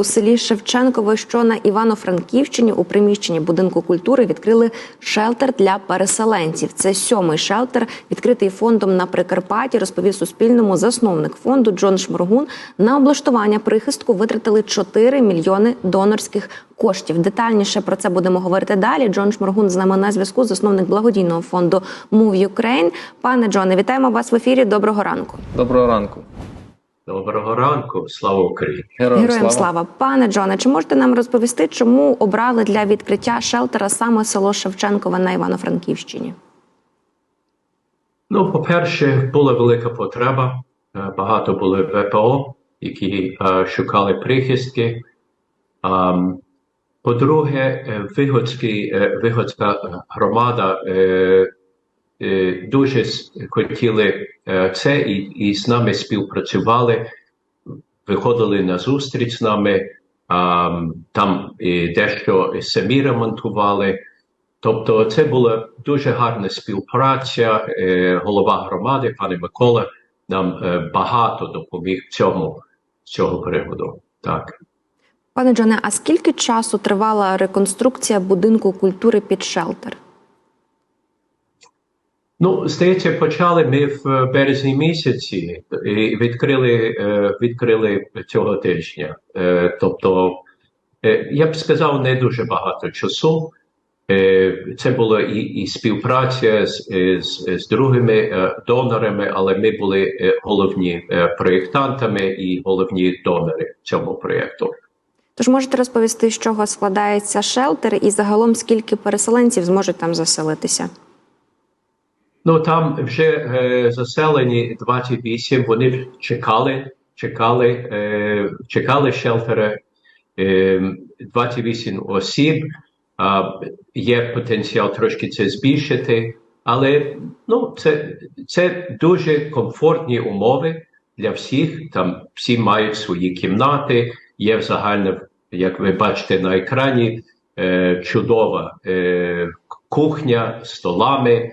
У селі Шевченкове, що на Івано-Франківщині, у приміщенні будинку культури відкрили шелтер для переселенців. Це сьомий шелтер, відкритий фондом на Прикарпатті, розповів Суспільному засновник фонду Джон Шморгун. На облаштування прихистку витратили 4 мільйони донорських коштів. Детальніше про це будемо говорити далі. Джон Шморгун з нами на зв'язку, засновник благодійного фонду Move Ukraine. Пане Джоне, вітаємо вас в ефірі. Доброго ранку. Доброго ранку. Доброго ранку, слава Україні! Героям, Героям слава. Пане Джоне, чи можете нам розповісти, чому обрали для відкриття шелтера саме село Шевченкове на Івано-Франківщині? Ну, по-перше, була велика потреба. Е, Багато були ВПО, які е, шукали прихистки. По-друге, е, Вигодський, Вигодська громада е, дуже хотіли е, це і, і з нами співпрацювали, виходили на зустріч з нами, ам, там дещо самі ремонтували. Тобто, це була дуже гарна співпраця. Е, Голова громади, пане Микола, нам е, багато допоміг цьому цього приводу. Так. Пане Джоне, а скільки часу тривала реконструкція будинку культури під шелтер? Ну, здається, почали ми в е, березні місяці і відкрили, е, відкрили цього тижня. Е, Тобто, я б сказав, не дуже багато часу. Це була і, і співпраця з, з, з другими донорами, але ми були головні проєктантами і головні донори цьому проєкту. Тож можете розповісти, з чого складається шелтер, і загалом скільки переселенців зможуть там заселитися? Ну там вже е, заселені 28, Вони чекали, чекали, е, чекали шелтери. Е, 28 осіб. А, є потенціал трошки це збільшити, але ну це, це дуже комфортні умови для всіх. Там всі мають свої кімнати. Є в загально, як ви бачите на екрані, е, чудова е, кухня з столами.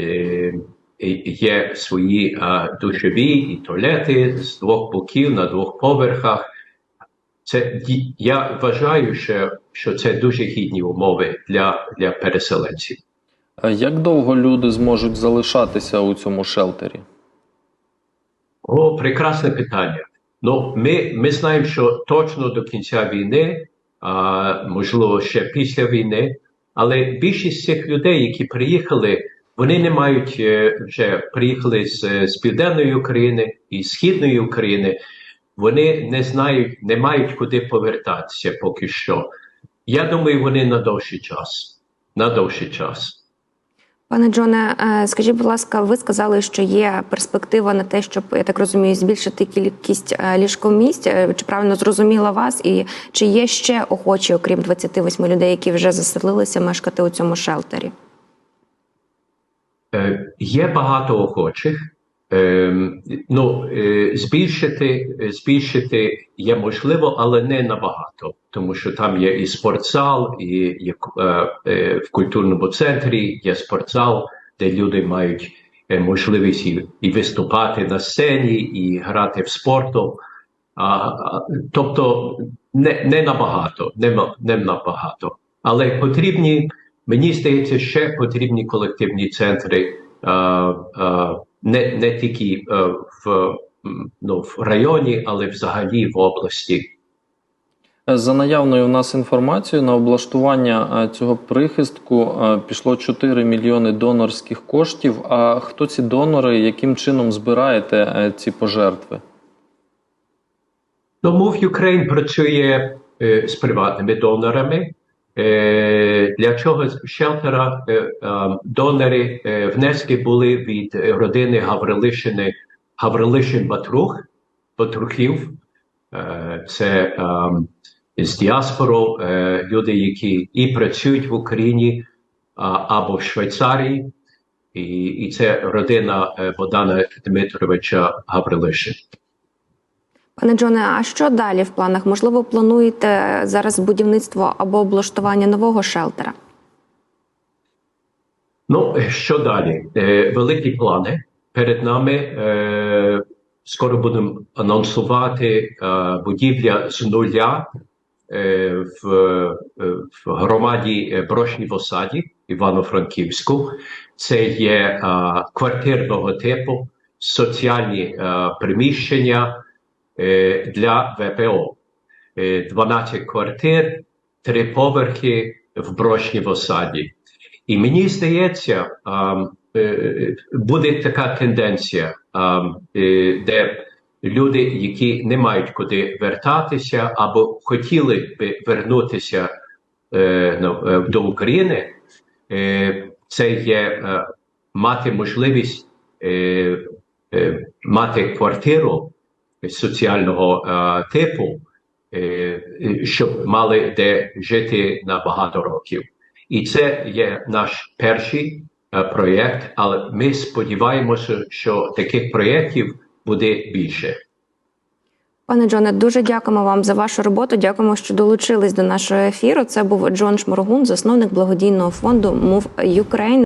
Е, і є свої душові і туалети з двох боків на двох поверхах. Це я вважаю, що, що це дуже гідні умови для, для переселенців. А Як довго люди зможуть залишатися у цьому шелтері? О, прекрасне питання. Ну, ми, ми знаємо, що точно до кінця війни, а, можливо, ще після війни, але більшість цих людей, які приїхали, вони не мають е, вже приїхали з, з південної України і східної України. Вони не знають, не мають куди повертатися поки що. Я думаю, вони на довший час. На довший час. Пане Джоне, е, скажіть, будь ласка, ви сказали, що є перспектива на те, щоб я так розумію, збільшити кількість е, ліжкомісць. Е, Чи правильно зрозуміла вас? І чи є ще охочі, окрім 28 людей, які вже заселилися мешкати у цьому шелтері? Е, Є багато охочих. Е, ну, е, збільшити, збільшити є можливо, але не набагато, тому що там є і спортзал, і е, в культурному центрі є спортзал, де люди мають можливість і, і виступати на сцені, і грати в спорту. А, тобто не, не набагато, не, не набагато. Але потрібні, мені здається, ще потрібні колективні центри, а, а, не, не тільки а, в, ну, в районі, але взагалі в області. Е, За наявною в нас інформацією, на облаштування е, цього прихистку е, пішло 4 мільйони донорських коштів. А хто ці донори, яким чином збираєте е, ці пожертви? Ну, Move Ukraine працює е, з приватними донорами. Е, для чого з шелтера е, е, донори внески були від родини Гаврилишини Гаврилишин Батрух, Батрухів. Це е, з діаспору люди, які і працюють в Україні або в Швейцарії, і, і це родина Богдана Дмитровича Гаврилишин. Пане Джоне, а що далі в планах? Можливо, плануєте зараз будівництво або облаштування нового шелтера? Ну, що далі? Е, великі плани перед нами. Е, скоро будемо анонсувати е, будівля з нуля е, в, е, громаді е, Брошні в Осаді Івано-Франківську. Це є квартирного типу, соціальні е, приміщення е, для ВПО. Е, 12 квартир, три поверхи в Брошні в Осаді. І мені здається, е, буде така тенденція, е, де люди, які не мають куди вертатися, або хотіли б вернутися е, ну, е, до України, е, це є е, мати можливість е, е, мати квартиру соціального е, типу, е, е, щоб мали де жити на багато років. І це є наш перший е, проєкт, але ми сподіваємося, що таких проєктів буде більше. Пане Джоне, дуже дякуємо вам за вашу роботу. Дякуємо, що долучились до нашого ефіру. Це був Джон Шморгун, засновник благодійного фонду Move Ukraine.